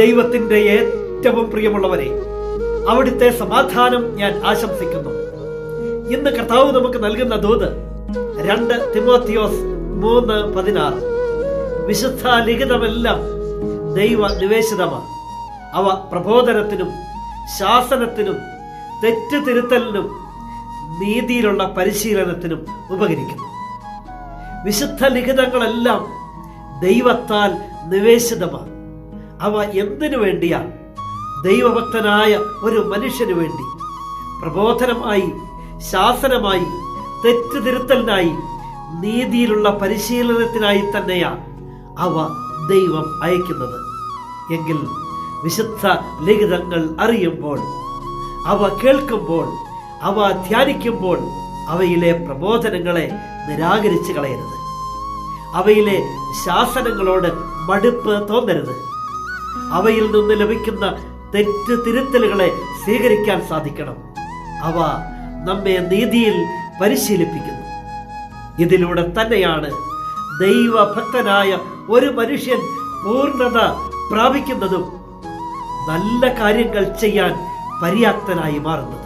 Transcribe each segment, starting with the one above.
ദൈവത്തിന്റെ ഏറ്റവും പ്രിയമുള്ളവരെ അവിടുത്തെ സമാധാനം ഞാൻ ആശംസിക്കുന്നു. ഇന്ന് കർത്താവ് നമുക്ക് നൽകുന്ന ദൂത് രണ്ട് തിമോത്തിയോസ് മൂന്ന് പതിനാറ്. വിശുദ്ധ ലിഖിതമെല്ലാം ദൈവ നിവേശിതമാണ്. അവ പ്രബോധനത്തിനും ശാസനത്തിനും തെറ്റ് തിരുത്തലിനും നീതിയിലുള്ള പരിശീലനത്തിനും ഉപകരിക്കുന്നു. വിശുദ്ധ ലിഖിതങ്ങളെല്ലാം ദൈവത്താൽ നിവേശിതമാണ്. അവ എന്തിനു വേണ്ടിയാ? ദൈവഭക്തനായ ഒരു മനുഷ്യന് വേണ്ടി. പ്രബോധനമായി ശാസനമായി തെറ്റുതിരുത്തലിനായി നീതിയിലുള്ള പരിശീലനത്തിനായി തന്നെയാ അവ ദൈവം അയക്കുന്നത്. എങ്കിൽ വിശുദ്ധ ലിഖിതങ്ങൾ അറിയുമ്പോൾ അവ കേൾക്കുമ്പോൾ അവ ധ്യാനിക്കുമ്പോൾ അവയിലെ പ്രബോധനങ്ങളെ നിരാകരിച്ചു കളയരുത് അവയിലെ ശാസനങ്ങളോട് മടുപ്പ് തോന്നരുത്. അവയിൽ നിന്ന് ലഭിക്കുന്ന തെറ്റ് തിരുത്തലുകളെ സ്വീകരിക്കാൻ സാധിക്കണം. അവ നമ്മെ നീതിയിൽ പരിശീലിപ്പിക്കുന്നു. ഇതിലൂടെ തന്നെയാണ് ദൈവഭക്തനായ ഒരു മനുഷ്യൻ പൂർണത പ്രാപിക്കുന്നതും നല്ല കാര്യങ്ങൾ ചെയ്യാൻ പര്യാപ്തനായി മാറുന്നത്.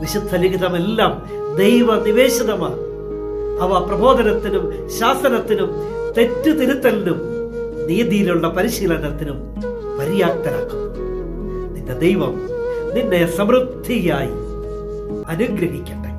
വിശുദ്ധ ലിഖിതമെല്ലാം ദൈവ നിവേശിതമാണ് അവ പ്രബോധനത്തിനും ശാസനത്തിനും തെറ്റു തിരുത്തലിനും നീതിയിലുള്ള പരിശീലനത്തിനും പര്യാപ്തരാക്കുന്നു നിന്റെ ദൈവം നിന്നെ സമൃദ്ധിയായി അനുഗ്രഹിക്കട്ടെ.